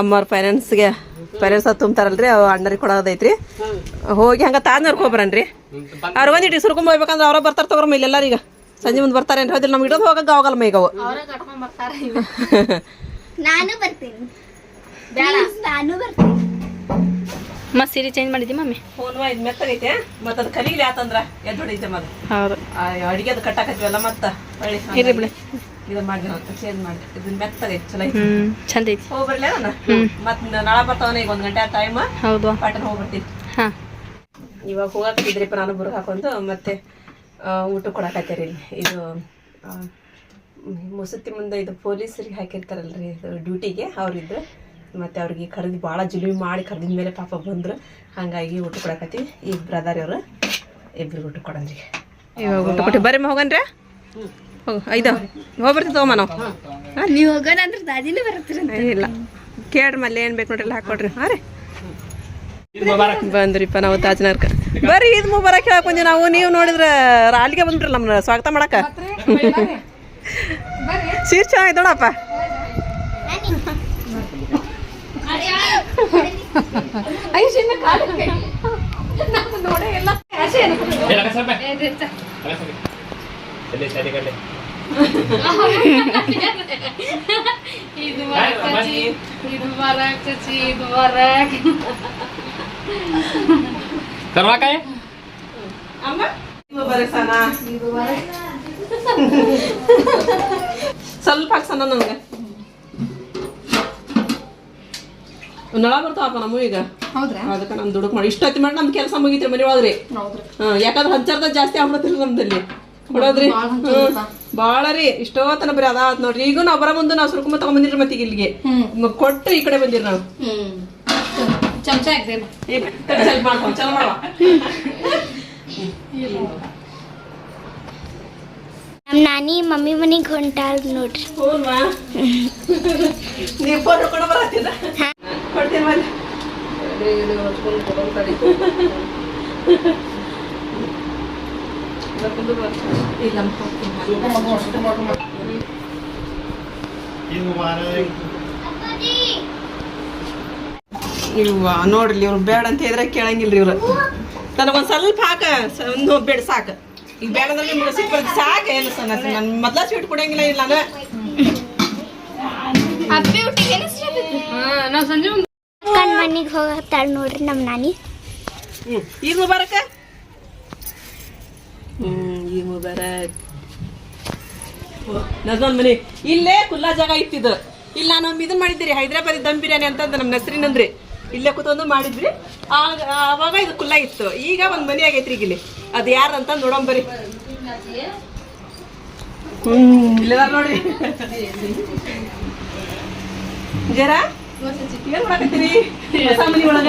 ಅಮ್ಮವ್ರ ಫೈನಾನ್ಸ್ಗೆ ಫೈನಾನ್ಸ್ ಅದು ತುಂಬ್ತಾರಲ್ರಿ ಅವು ಅಣ್ಣರಿಗೆ ಕೊಡೋದೈತ್ರಿ. ಹೋಗಿ ಹಂಗೆ ತಾಜ್ ನೋಡ್ಕೊಬರನ್ರಿ ಅವ್ರು ಒಂದಿಟ್ಟು ಸುರ್ಕೊಂಡ್ ಹೋಗ್ಬೇಕಂದ್ರೆ ಅವ್ರ ಬರ್ತಾರ ತಗೋರಮ್ಮ ಇಲ್ಲೆಲ್ಲಾರ ಈಗ. ಸಂಜೆ ಮುಂದೆ ಬರ್ತಾರೇನ್ರಿ? ಹೌದಿಲ್ಲ ನಮ್ಗೆ ಇಡೋದು ಹೋಗಕ್ಕೆ ಆಗೋಲ್ಲ ಈಗ ಅವು. ಬರ್ತಾರೆ ನಾನು ಬರ್ತೀನಿ. ನಾನು ಬರ್ತೀನಿ. ಮತ್ತೆ ಸೀರೆ ಚೇಂಜ್ ಮಾಡಿದ್ದಿ ಮಮ್ಮಿ ಫೋನ್ ಇದು ಮೆತ್ತಗೈತೆ ಮತ್ತೆ ಅದು ಕಲೀಲಿ ಆತಂದ್ರ ಎದ್ದು ಹೊಡೈತೆ ಮತ್ತೆ. ಹೌದು. ಅಡಿಗೆ ಅದು ಕಟ್ಟಾಕತ್ತೀವಲ್ಲ ಮತ್ತೆ. ಹೊಳ್ಳಿ ಇರ್ಲಿ ಬಿಡಿ. ಇದು ಮಾಡಿ ಚೇಂಜ್ ಮಾಡಿ. ಇದನ್ನ ಮೆತ್ತಗೈತೆ ಚಲೋ ಐತಿ. ಹ್ಞೂ ಚಂದ ಐತಿ. ಹೋಗಿ ಬರ್ಲಿ ಮತ್ತೆ ನಾಳೆ ಬರ್ತಾವನ ಈಗ ಒಂದು ಗಂಟೆ ಟೈಮ್ ಹೌದು. ಪಾಟನ್ ಹೋಗ್ಬಿಡ್ತೀನಿ ಹಾಂ. ಇವಾಗ ಹೋಗಾಕತ್ತಿದ್ರಿಪ್ಪ ನಾನು ಬುರ್ಗ್ ಹಾಕೊಂಡು ಮತ್ತೆ ಊಟ ಕೊಡಕತ್ತೀರಿ ಇದು ಮುಸುತಿ ಮುಂದೆ ಇದು ಪೊಲೀಸರಿಗೆ ಹಾಕಿರ್ತಾರಲ್ರಿ ಇದು ಡ್ಯೂಟಿಗೆ ಅವ್ರಿದ್ರು. ಮತ್ತೆ ಅವ್ರಿಗೆ ಕರೆದು ಭಾಳ ಜುಲುಮಿ ಮಾಡಿ ಕರೆದಿದ ಮೇಲೆ ಪಾಪ ಬಂದ್ರು. ಹಾಗಾಗಿ ಊಟ ಕೊಡಕತ್ತೀವಿ ಈ ಬ್ರದರ್ ಅವರು ಇಬ್ರಿಗೆ ಊಟ ಕೊಡನ್ರಿ ಇವಾಗ ಊಟ ಕೊಟ್ಟು ಬರ್ರಿ ಹೋಗನ್ರಿ. ಹೋಗು ಐದು ಹೋಗ್ಬರ್ತೀವಿ ತಗೋಮ ನಾವು ನೀವು ಹೋಗೋಣ ಅಂದ್ರೆ ದಾದಿನೂ ಬರ್ತೀರಿ ಇಲ್ಲ. ಕೇಳ್ರಿ ಮಲ್ಲಿ ಏನು ಬೇಕು ನೋಡ್ರಿ ಎಲ್ಲ ಹಾಕೊಡ್ರಿ. ಹಾಂ ರೀ. ಬಂದ್ರಿಪ್ಪ ನಾವು ತಾಜ್ನರ್ಕ ಬರ್ರಿ ಇದು ಮುಬಾರಕ್ ಹೇಳಕ್ ಬಂದ್ವಿ ನಾವು. ನೀವು ನೋಡಿದ್ರೆ ಅಲ್ಲಿಗೆ ಬಂದ್ಬಿಟ್ರಲ್ಲ ನಮ್ಮನ್ನ ಸ್ವಾಗತ ಮಾಡಕ ಸೀರ್ ಚೆನ್ನಾಗಿ ನೋಡಪ್ಪ. ಎಲ್ಲಿ ಶಾಲೆಗಲ್ಲಿ ಇದು ಬರಕಚಿ ಇದು ಬರಕಚಿ ಇದು ಬರಕ ತರ್ವಾಕಾಯ ಅಮ್ಮ ಇದು ಬರಸನ ಇದು ಬರಕ ಸ್ವಲ್ಪ ಹಾಕ್ಸನ ನನಗೆ ನಳ ಬರ್ತಾವಪ್ಪ ನಮ್ಮ ಈಗ ಅದಕ್ಕೆ ನಾನು ದುಡುಕ್ ಮಾಡಿ ಇಷ್ಟೊತ್ತಿ ಮಾಡಿ ನಮ್ಮ ಕೆಲಸ ಮುಗಿತ್ರಿ ಮನೆ ಒಳಗ್ರಿ ಯಾಕಂದ್ರೆ ಹಜ್ಜಾರ್ದ ಜಾಸ್ತಿ ಆಗ್ಬಿಡ್ತಿಲ್ಲ ನಮ್ದಲ್ಲಿ. ಕೊಡೋದ್ರಿ. ಬಾಳ ರೀ ಇಷ್ಟೋ ತನ ಬರೀ ಅದಾತ್ ನೋಡ್ರಿ. ಈಗ ನಾವ್ ಬರ ಮುಂದೆ ನಾವ್ ಸುರ್ಕೊಂಬ ತಗೊಂಬಂದಿರಿ ಮತ್ತೆ ಇಲ್ಲಿಗೆ. ಕೊಟ್ಟು ಈ ಕಡೆ ಬಂದಿರಿ ನಾವು. ಚಮಚ ನಮ್ಮ ನಾನಿ ಮಮ್ಮಿ ಮನಿಗ್ ಹೊಂಟಾಳ ನೋಡ್ರಿ. ಹ್ಞೂನ್ವಾ ನೀವು ಫೋನ್ ಕೊಡ ಕೊಡ್ತೀನಿ ಇವ್ವ ನೋಡ್ರಿ ಇವ್ರು ಬೇಡ ಅಂತ ಹೇಳಿದ್ರೆ ಕೇಳಂಗಿಲ್ರಿ ಇವ್ರು. ನನಗೊಂದ್ ಸ್ವಲ್ಪ ಹಾಕ ಒಂದು ಬೇಡ ಸಾಕು. ಈಗ ಬೇಡ ಅಂದ್ರೆ ನಿಮ್ಗೆ ಸಿಟ್ಟು ಬರ್ತದೆ ಸಾಕ. ಏನು ಸರ್ ನನ್ನ ಮೊದ್ಲ ಸ್ವೀಟ್ ಕೊಡಂಗಿಲ್ಲ ಇಲ್ಲ ನಾನು. ನಾವು ಸಂಜೆ ಹೋಗತ್ತಾಳ ನೋಡ್ರಿ ನಮ್ಮ ನಾನಿ. ಹ್ಮ್ ಈಗ ಮುಬಾರಕ ಈಗ ಮುಬಾರಕ್ ನನ್ನೊಂದ್ ಮನೆ, ಇಲ್ಲೇ ಕುಲ್ಲಾ ಜಾಗ ಇತ್ತಿದ್ದು ಇಲ್ಲ ನಾನು ಇದನ್ನ ಮಾಡಿದ್ದೀರಿ, ಹೈದ್ರಾಬಾದ್ ದಮ್ ಬಿರಿಯಾನಿ ಅಂತಂದ್ರೆ ನಮ್ಮ ನಸ್ರಿನಂದ್ರಿ ಇಲ್ಲೇ ಕೂತ್ಕೊಂಡು ಮಾಡಿದ್ರಿ ಆವಾಗ ಇದು ಕುಲ್ಲ ಇತ್ತು. ಈಗ ಒಂದ್ ಮನೆ ಆಗೈತ್ರಿ ಇಲ್ಲಿ. ಅದು ಯಾರು ಅಂತ ನೋಡೋಣ ಬರ್ರಿ. ಹ್ಮ್, ಇಲ್ಲದಾರ ನೋಡ್ರಿ. ಜರ? ಏನ್ ಮಾಡಕತ್ತೀರಿ ಹೊಸ ಮನಿ ಒಳಗ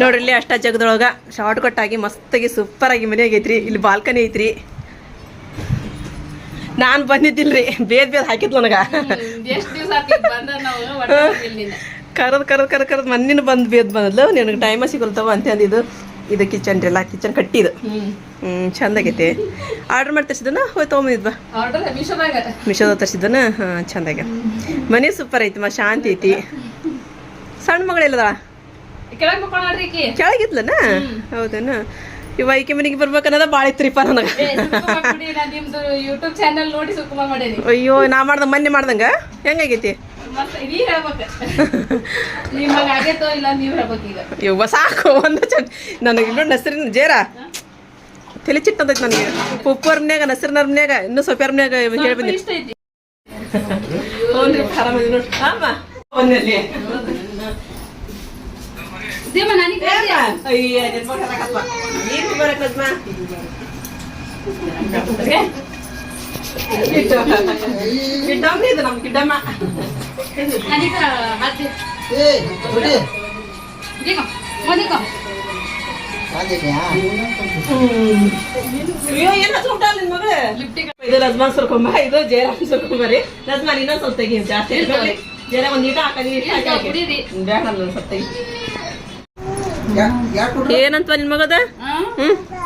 ನೋಡ್ರಿ ಇಲ್ಲಿ ಅಷ್ಟ ಜಗದೊಳಗ ಶಾರ್ಟ್ ಕಟ್ ಆಗಿ ಮಸ್ತಾಗಿ ಸೂಪರ್ ಆಗಿ ಮನೆ ಆಗೈತ್ರಿ. ಇಲ್ಲಿ ಬಾಲ್ಕನಿ ಐತ್ರಿ. ನಾನ್ ಬಂದಿದ್ದಿಲ್ರಿ. ಬೇದ್ ಬೇದ್ ಹಾಕಿದ್ಲು ನನಗ. ಕರದ್ ಕರದ್ ಕರದ್ ಕರದ್ ಮನ್ನಿನ ಬಂದ್ ಬೇದ್ ಬಂದದ್ಲು ನಿನಗೆ ಟೈಮ ಸಿಗಲ್ತವ ಅಂತ ಅಂದಿದ್ದು. ಇದು ಕಿಚನ್ ಎಲ್ಲ ಕಿಚನ್ ಕಟ್ಟಿದು ಹ್ಮ್. ಚಂದ ಆಗೈತಿ ಆರ್ಡರ್ ಮಾಡಿ ತರಿಸಿದನ ಹೋಯ್ ತೊಗೊಂಬಂದಿದ್ವಾ ಮಿಶೋದ ತರಿಸಿದನ ಹಾಂ ಚಂದ ಆಗ್ಯದ ಮನೆ ಸೂಪರ್ ಐತಿ ಮಾ ಶಾಂತಿ ಐತಿ. ಸಣ್ಣ ಮಗಳಿಲ್ಲದ ಕೆಳಗೆ ಮಕ್ಕೊಂಡು ನೋಡ್ರಿ ಈಕಿ. ಕೆಳಗಿದ್ಲನ? ಹೌದನ? ಇವ ಈಕೆ ಮನೆಗೆ ಬರ್ಬೇಕನ್ನೋದ ಭಾಳ ಇತ್ರಿಪ್ಪ ನನಗೆ. ಅಯ್ಯೋ ನಾ ಮಾಡ್ದ ಮೊನ್ನೆ ಮಾಡ್ದಂಗ? ಹೆಂಗಾಗೈತಿ? ಇವ ಸಾಕು ಒಂದು ಚಟ್ ನನಗೆ ಇನ್ನೊಂದು ನಸರಿನ ಜೇರ? ತಲೆ ಅಂತೈತಿ ನನಗೆ. ಇನ್ನೂ ಹೇಳಿ ಬಂದಿ ಇಷ್ಟ ಐತಿ. ಹ್ಞೂ ಆರಾಮದಿ ನೋಡಿ. ಅಮ್ಮ. ಒಂದಲ್ಲಿ ದೇವ ನನಗೆ ಅಯ್ಯ ಬರಕ್. ಗಿಡ್ಡ. ಇದು ನಮ್ ಗಿಡ್ಡಮ್ಮ ಅದಕ್ಕೆ ಹತ್ತಿ ದಿಗೋ ಮದಿಕೋ ಅಯ್ಯೋ ಏನ್ ಹಚ್ಕೊಂಡ ನಿನ್ ಮಗಳು ಇದು ರಜ್ಮಾನ್ ಸರ್ಕೊಂಬ ಇದು ಜಯರಾಮ್ ಸರ್ಕೊಂಬರಿ ರಜ್ಮಾನ್ ಇನ್ನೊಂದ್ ಸ್ವಲ್ಪ ತೆಗಿ ಜಾಸ್ತಿ. ಜರ ಒಂದ್ ಈಟ ಹಾಕಿ ಬೇಡ ಒಂದ್ ಸ್ವಲ್ಪ ತೆಗಿ ಏನಂತ ನಿನ್ ಮಗದ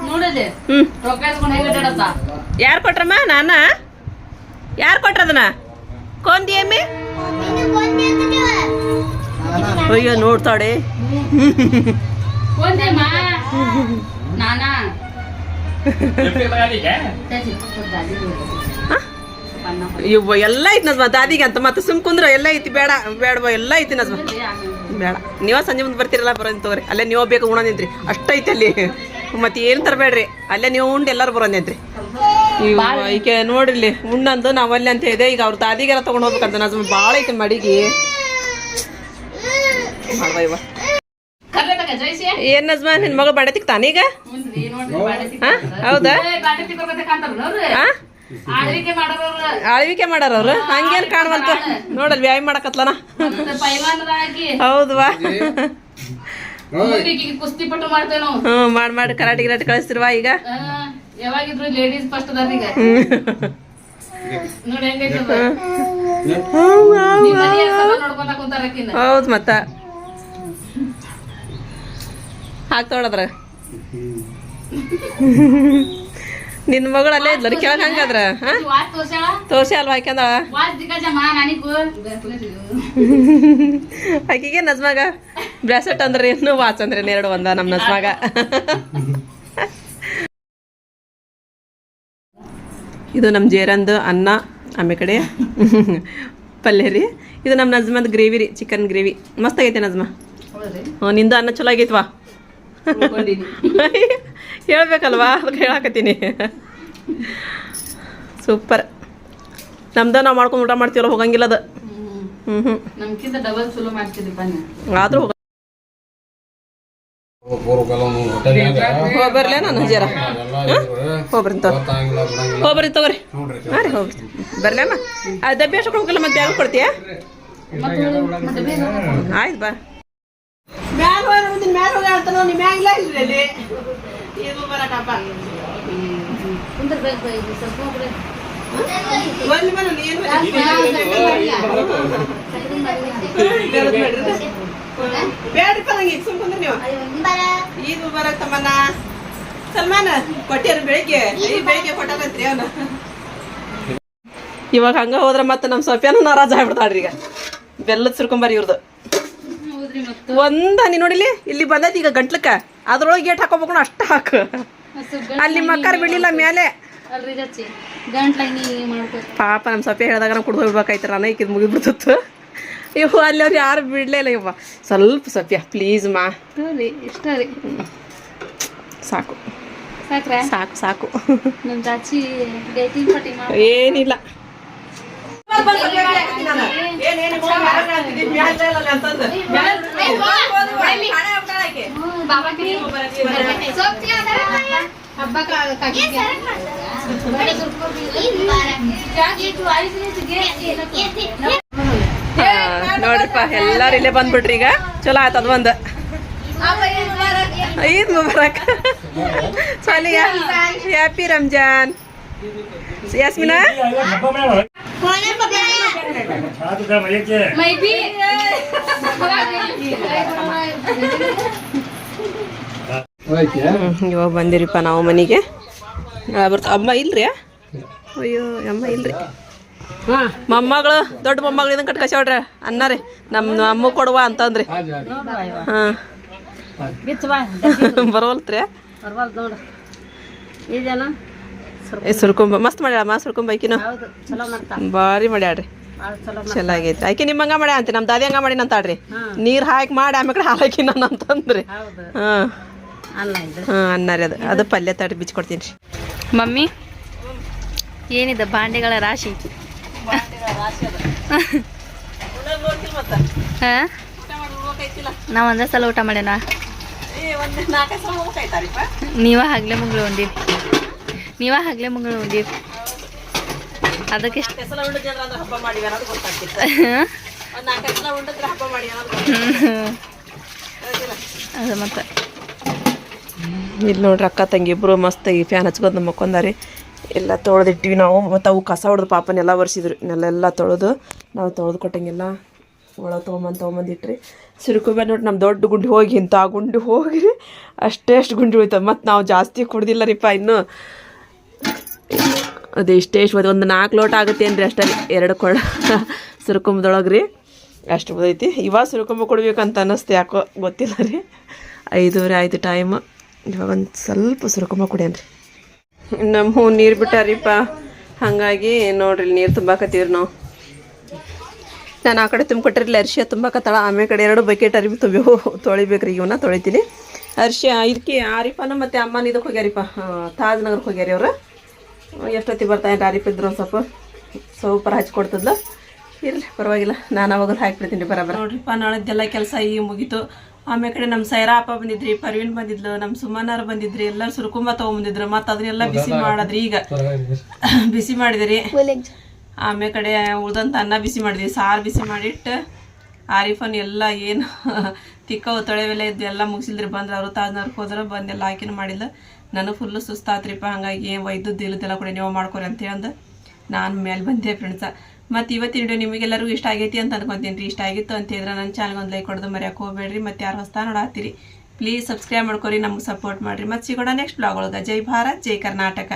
ನೋಡದೆ ಹ್ಮ್ ರೊಕ್ಕ ಹೆಂಗ್ ಅಡ್ಡಾಡತ್ತ ಯಾರ್ ಕೊಟ್ರಮ್ಮ ನಾನ? ಯಾರು ಕೊಟ್ರದನ ಕೊಂದಿ ಅಮ್ಮಿ ಅಯ್ಯೋ ನೋಡ್ತಾಳೆ. ಇವ ಎಲ್ಲ ಐತಿ ನಜ್ಮ ದಾದಿಗೆ ಅಂತ. ಮತ್ತೆ ಸುಮ್ ಕುಂದ್ರ ಎಲ್ಲ ಐತಿ ಬೇಡ ಬೇಡವ ಎಲ್ಲ ಐತಿ ನಜ್ಮ. ಬೇಡ. ನೀವ ಸಂಜೆ ಮುಂದೆ ಬರ್ತೀರಲ್ಲ ಬರೋದ್ ತಗೋರಿ. ಅಲ್ಲೇ ನೀವು ಬೇಕು ಉಣ ನಿಂತ್ರಿ. ಅಷ್ಟೈತಿ ಅಲ್ಲಿ. ಮತ್ತೆ ಏನ್ ತರಬೇಡ್ರಿ? ಅಲ್ಲೇ ನೀವು ಉಂಡು ಎಲ್ಲರೂ ಬರೋದ್ ನಿಂತ್ರಿ. ಈಕೆ ನೋಡ್ರಿಲಿ ಉಣ್ಣಂದು ನಾವು ಅಲ್ಲೇ ಅಂತ ಇದೆ ಈಗ ಅವ್ರ ತಾದಿಗೆಲ್ಲ ತಗೊಂಡ್ ಹೋಗ್ಬೇಕಂತ ನಾನು ಭಾಳ ಐತೆ ಮಡಿಗೆ. ಏನ್ ನಜ್ಮ ನಿನ್ ಮಗ ಬಾಡೆ ತಾನೀಗ ಈಗ? ಹೌದಾ? ಆಳ್ವಿಕೆ ಮಾಡೋರು ಆಳ್ವಿಕೆ ಮಾಡಾರ ಅವ್ರು? ಹಂಗೇನ್ ಕಾಣವಲ್ತ? ನೋಡಲ್ ವ್ಯಾಯಾಮ ಮಾಡಕತ್ಲನ? ಪೈವಾನರಾಗಿ. ಹೌದ್ವಾ? ಹ್ಮ್ ಮಾಡ್ ಮಾಡಿ ಕರಾಟಿ ಗಿರಾಟಿ ಕಳಿಸ್ತಿರ್ವಾ ಈಗ? ಆ, ಯಾವಾಗಿದ್ರು ಲೇಡೀಸ್ ಫಸ್ಟ್ ಅದಾರ ಈಗ. ನೋಡಿ ನೋಡ್ಕೊಂತ ಕುಂತಾರ. ಹೌದ್ ಮತ್ತ. ಹಾಕ್ತೋಳದ್ರ ನಿನ್ ಮಗಳು ಅಲ್ಲೇ ಇದ್ಲ ಕೆಳಗ್ ಹಂಗಾದ್ರ? ತೋರ್ಸಿ ಅಲ್ವಾ ಹಾಕ್ಯಂದ ಆಕಿಗೆ ನಜ್ಮಾಗ ಬ್ರಾಸೆಟ್ ಅಂದ್ರೆ ಏನು ವಾಚ್ ಅಂದ್ರೆ ಎರಡು ಒಂದ ನಮ್ ನಜ್ಮಾಗ. ಇದು ನಮ್ಮ ಜೇರಂದು ಅನ್ನ ಆಮೇಲೆ ಕಡೆ. ಪಲ್ಯ ರೀ. ಇದು ನಮ್ಮ ನಜ್ಮದ ಗ್ರೇವಿ ರೀ ಚಿಕನ್ ಗ್ರೇವಿ. ಮಸ್ತ್ ಆಗೈತೆ ನಜ್ಮ. ಹ್ಞೂ ನಿಂದು ಅನ್ನ ಚಲೋ ಆಗೈತ್ವಾ ಹೇಳ್ಬೇಕಲ್ವಾ? ಅದಕ್ಕೆ ಹೇಳಾಕತ್ತೀನಿ. ಸೂಪರ್. ನಮ್ದು ನಾವು ಮಾಡ್ಕೊಂಡು ಊಟ ಮಾಡ್ತೀವಲ್ಲ ಹೋಗಂಗಿಲ್ಲ ಅದು. ಹ್ಞೂ ಹ್ಞೂ ಆದರೂ ಹೋಗ್ಬರ್ಲೆ? ನಾನು ಜರ? ಹೋಗ್ಬರ್ತೀನಿ ತಗೋ. ಹೋಗ್ಬರ್ರಿ ತಗೋರಿ ಹಾಂ ರೀ ಹೋಗ್ರಿ ಬರ್ಲಮ್ಮ ಆ ಡಬ್ಬಿ ಅಷ್ಟು ಕೊಡ್ಬೇಕಲ್ಲ ಮತ್ತೆ ಬ್ಯಾಗ್ ಕೊಡ್ತೀಯ? ಆಯ್ತು ಬಾ. ಮ್ಯಾಲ ಹೋಗಿ ಮ್ಯಾಲ ಹೋಗಿ ಆಡ್ತಾನ ನಿಮ್ಮ ಮ್ಯಾಗಿಲ್ಲ ಇಲ್ರಿ ಇದು ಬರಕಪ್ಪ ಒಲ್ಲಿ ಬರ ನೀನು ಬೇಡ್ರಿಪ್ಪ ನಂಗೆ ಈಗ ಸುಮ್ಕೊಂಡ್ರಿ ನೀವು. ಈದ್ ಮುಬಾರಕ್ ತಮ್ಮನ ಸಲ್ಮಾನ ಕೊಟ್ಟಿರ ಬೆಳಿಗ್ಗೆ ಬೆಳಿಗ್ಗೆ ಕೊಟ್ಟಾಗತ್ರಿ ಅವನು. ಇವಾಗ ಹಂಗ ಹೋದ್ರ ಮತ್ತೆ ನಮ್ಮ ಸೊಪ್ಯಾನು ನಾರಾಜ್ ಆಗ್ಬಿಡ್ತಾಳ್ರಿ ಈಗ. ಬೆಲ್ಲದ ಸುರ್ಕೊಂಬಾರಿ ಇವ್ರದ್ದು ಒಂದ ನೀ ನೋಡಿಲಿ ಇಲ್ಲಿ ಬಂದೈತಿ ಈಗ ಗಂಟ್ಲಕ್ಕ. ಅದ್ರೊಳಗೆ ಗೇಟ್ ಹಾಕೋಬೇಕು ಅಷ್ಟ ಹಾಕು. ಅಲ್ಲಿ ಮಕ್ಕರ್ ಬಿಡ್ಲಿಲ್ಲ ಮೇಲೆ ಪಾಪ ನಮ್ಮ ಸೊಪ್ಪೆ ಹೇಳಿದಾಗ ನಾವು ಕುಡ್ದು ಹೋಗ್ಬೇಕಾಯ್ತು ನಾನು ಈಗ ಮುಗಿದ್ಬಿಡ್ತಿತ್ತು. ಇವು ಅಲ್ಲಿ ಅವ್ರು ಯಾರು ಬಿಡ್ಲೇ ಇಲ್ಲ ಇವ ಸ್ವಲ್ಪ ಸತ್ಯ ಪ್ಲೀಸ್ ಮಾ. ರೀ ಇಷ್ಟ ರೀ. ಸಾಕು. ಸಾಕ್ರ? ಸಾಕು ಸಾಕು. ನಮ್ ಚಾಚಿ ಡೇಟಿಂಗ್ ಏನಿಲ್ಲ. ನೋಡ್ರಿಪ್ಪ ಎಲ್ಲಾರು ಇಲ್ಲೇ ಬಂದ್ಬಿಟ್ರಿ ಈಗ. ಚಲೋ ಆಯ್ತು ಅದು ಒಂದು. ಈದ್ ಮುಬಾರಕ್. ಸಾಲಿಯ ಹ್ಯಾಪಿ ರಂಜಾನ್ ಯಾಸ್ಮಿನಾ ಇವಾಗ ಬಂದಿರಿಪ್ಪ ನಾವು ಮನೆಗೆ. ಬರ್ತಾ ಬರ್ತ ಅಮ್ಮ ಇಲ್ರಿ ಅಯ್ಯೋ ಅಮ್ಮ ಇಲ್ರಿ. ಮೊಮ್ಮಗಳು ದೊಡ್ಡ ಮೊಮ್ಮಗಳು ಇದನ್ನ ಅನ್ನ ರೀ ನಮ್ಮ ಅಮ್ಮ ಕೊಡುವ ಅಂತಂದ್ರಿ. ಹಾಂ. ಏ ಸುರ್ಕೊಂಬ ಮಸ್ತ್ ಮಾಡ್ಯಾಳ ಮಾ ಸುರ್ಕೊಂಬ ಐಕಿನ ಹೌದು ಚಲೋ ಮಾಡ್ತಾ. ಭಾರಿ ಮಾಡ್ಯಾಳ್ರಿ. ಭಾಳ ಚಲೋ ಆಗೈತಿ. ಆಕೆ ನಿಮ್ಮ ಹಂಗ ಮಾಡ್ಯಾ ಅಂತಿ ನಮ್ಮ ದಾದಿ ಹಂಗ ಮಾಡಿ ಅಂತಾಡ್ರಿ ನೀರ್ ಹಾಕಿ ಮಾಡಿ ಆಮೇಲೆ ಕಡೆ ಹಾಕಿ ನಾನು ಅಂತಂದ್ರಿ. ಹೌದು. ಹಾಂ. ಅನ್ನ ರೀ ಹಾಂ ಅನ್ನರಿ ಅದು. ಅದು ಪಲ್ಯ ತಾಡಿ ಬಿಚ್ಚಿ ಕೊಡ್ತೀನಿ ರೀ. ಮಮ್ಮಿ ಏನಿದೆ ಬಾಂಡೆಗಳ ರಾಶಿ? ಹಾ ನಾವು ಒಂದೇ ಸಲ ಊಟ ಮಾಡ್ಯಾನ ನೀವ ಹಗ್ಲೆ ಮುಂಗಳು ಉಂಡೀವಿ ನೀವ ಹಗ್ಲೆ ಮುಂಗಳು ಉಂಡೀವಿ ಅದಕ್ಕೆ ಅದು ಮತ್ತೆ. ಇಲ್ಲಿ ನೋಡ್ರಿ ಅಕ್ಕ ತಂಗಿ ಇಬ್ರು ಮಸ್ತ್ ಈ ಫ್ಯಾನ್ ಹಚ್ಕೊಂಡು ಮಕ್ಕೊಂದಾರಿ ಎಲ್ಲ ತೊಳೆದಿಟ್ಟಿವಿ ನಾವು. ಮತ್ತು ಅವು ಕಸ ಹೊಡೆದು ಪಾಪನೆಲ್ಲ ಒರೆಸಿದ್ರು. ನೆಲೆಲ್ಲ ತೊಳೆದು ನಾವು ತೊಳೆದು ಕೊಟ್ಟಂಗೆಲ್ಲ ಒಳಗೆ ತೊಗೊಂಬಂದು ತೊಗೊಂಬಂದಿಟ್ರಿ ಸಿರುಕುಬೆ ನೋಡಿ ನಮ್ಮ ದೊಡ್ಡ ಗುಂಡಿ ಹೋಗಿ ಇಂಥ ಗುಂಡಿ ಹೋಗಿ ಅಷ್ಟೇ ಅಷ್ಟು ಗುಂಡಿ ಉಳಿತಾವೆ. ಮತ್ತು ನಾವು ಜಾಸ್ತಿ ಕುಡ್ದಿಲ್ಲ ರೀಪ್ಪ ಇನ್ನು. ಅದು ಇಷ್ಟೇ ಇಷ್ಟು ಒಂದು ನಾಲ್ಕು ಲೋಟ ಆಗುತ್ತೆ ರೀ ಅಷ್ಟೇ ಎರಡು ಕೊಡ ಸುರ್ಕೊಂಬದೊಳಗೆ ರೀ ಅಷ್ಟು ಬದೈತಿ ಇವಾಗ ಸುರ್ಕೊಂಬ ಕೊಡ್ಬೇಕಂತ ಅನ್ನಿಸ್ತು ಯಾಕೋ ಗೊತ್ತಿಲ್ಲ ರೀ. ಐದೂವರೆ ಆಯ್ತು ಟೈಮ್ ಇವಾಗ ಒಂದು ಸ್ವಲ್ಪ ಸುರುಕುಂಬ ಕುಡಿಯನ್ರಿ ನಮ್ಮ ಹೂ ನೀರು ಬಿಟ್ಟಾರಿಪ್ಪ. ಹಾಗಾಗಿ ನೋಡ್ರಿ ನೀರು ತುಂಬಾಕತ್ತೀವ್ರಿ ನಾವು. ನಾನು ಆ ಕಡೆ ತುಂಬಿಕೊಟ್ಟಿರಲಿ, ಅರ್ಶಿಯ ತುಂಬಾಕತ್ತಾಳ ಆಮೇಲೆ ಕಡೆ ಎರಡು ಬಕೆಟ್ ಅರಿವಿ ತುಂಬಿ ತೊಳಿಬೇಕ್ರಿ ಇವನ್ನ ತೊಳಿತೀನಿ. ಅರ್ಶಿ ಇದಕ್ಕೆ ಆರಿಪನ ಮತ್ತು ಅಮ್ಮನ ಇದಕ್ಕೆ ಹೋಗ್ಯಾರಿಪ್ಪ ತಾಜ್ ನಗರಕ್ಕೆ ಹೋಗ್ಯಾರಿ ಅವ್ರು. ಎಷ್ಟೊತ್ತಿಗೆ ಬರ್ತಾ ಇದ್ದಾರೆ ಆರಿಫ್ ಇದ್ರು ಒಂದು ಸ್ವಲ್ಪ. ಸೂಪರ್ ಹಚ್ಕೊಡ್ತದ್ಲ ಇರಲಿ, ಪರವಾಗಿಲ್ಲ. ನಾನು ಅವಾಗ ಹಾಕಿಬಿಡ್ತೀನಿ, ಬರಬರ. ನೋಡ್ರಿಪ್ಪ ನಾಳೆದ್ದೆಲ್ಲ ಕೆಲಸ ಈಗ ಮುಗೀತು. ಆಮೇಲೆ ಕಡೆ ನಮ್ಮ ಸೈರಾ ಅಪ್ಪ ಬಂದಿದ್ರಿ ಪರ್ವೀನ್ ಬಂದಿದ್ಲು ನಮ್ಮ ಸುಮನಾರ್ ಬಂದಿದ್ರಿ ಎಲ್ಲರೂ ಸುರ್ಕುಂಬ ತೊಗೊಂಬಂದಿದ್ರು ಮತ್ತು ಅದನ್ನೆಲ್ಲ ಬಿಸಿ ಮಾಡಿದ್ರಿ ಈಗ. ಬಿಸಿ ಮಾಡಿದಿರಿ. ಆಮೇಲೆ ಕಡೆ ಉಳ್ದಂತ ಅನ್ನ ಬಿಸಿ ಮಾಡಿದ್ವಿ ಸಾರು ಬಿಸಿ ಮಾಡಿಟ್ಟು ಆರಿಫನ್ ಎಲ್ಲ ಏನು ತಿಕ್ಕವು ತೊಳೆವೆಲ್ಲ ಇದ್ದು ಎಲ್ಲ ಮುಗಿಸಿಲ್ರಿ ಬಂದ್ರೆ ಅವರು ತಾಜ್ನವ್ರಿಗೆ ಹೋದ್ರೆ ಬಂದೆಲ್ಲ ಹಾಕಿನ ಮಾಡಿಲ್ಲ ನನಗೆ ಫುಲ್ಲು ಸುಸ್ತಾತ್ರಿಪ್ಪ ಹಾಗಾಗಿ ಏನು ಒಯ್ದದ್ದು ಇಲ್ಲದೆಲ್ಲ ಕೂಡ ನೀವು ಮಾಡ್ಕೊರಿ ಅಂತ ಹೇಳ್ದು ನಾನು ಮೇಲೆ ಬಂದೆ ಫ್ರೆಂಡ್ಸ. ಮತ್ತು ಇವತ್ತಿನ ವಿಡಿಯೋ ನಿಮಗೆಲ್ಲರಿಗೂ ಇಷ್ಟ ಆಗೈತಿ ಅಂತ ಅನ್ಕೊಂತೀನಿ ರೀ. ಇಷ್ಟ ಆಗಿತ್ತು ಅಂತ ಹೇಳಿದ್ರೆ ನನ್ನ ಚಾನಲ್ಗೆ ಒಂದು ಲೈಕ್ ಕೊಡೋದು ಮರ್ಯಾಕೆ ಹೋಗ್ಬೇಡ್ರಿ. ಮತ್ತು ಯಾರು ಹೊಸ್ತಾ ನೋಡಾತ್ತೀರಿ ಪ್ಲೀಸ್ ಸಬ್ಸ್ಕ್ರೈಬ್ ಮಾಡ್ಕೊರಿ, ನಮ್ಗೆ ಸಪೋರ್ಟ್ ಮಾಡಿರಿ. ಮತ್ತು ಸಿಗೋಣ ನೆಕ್ಸ್ಟ್ ಬ್ಲಾಗ್ ಒಳಗೆ. ಜೈ ಭಾರತ್, ಜೈ ಕರ್ನಾಟಕ.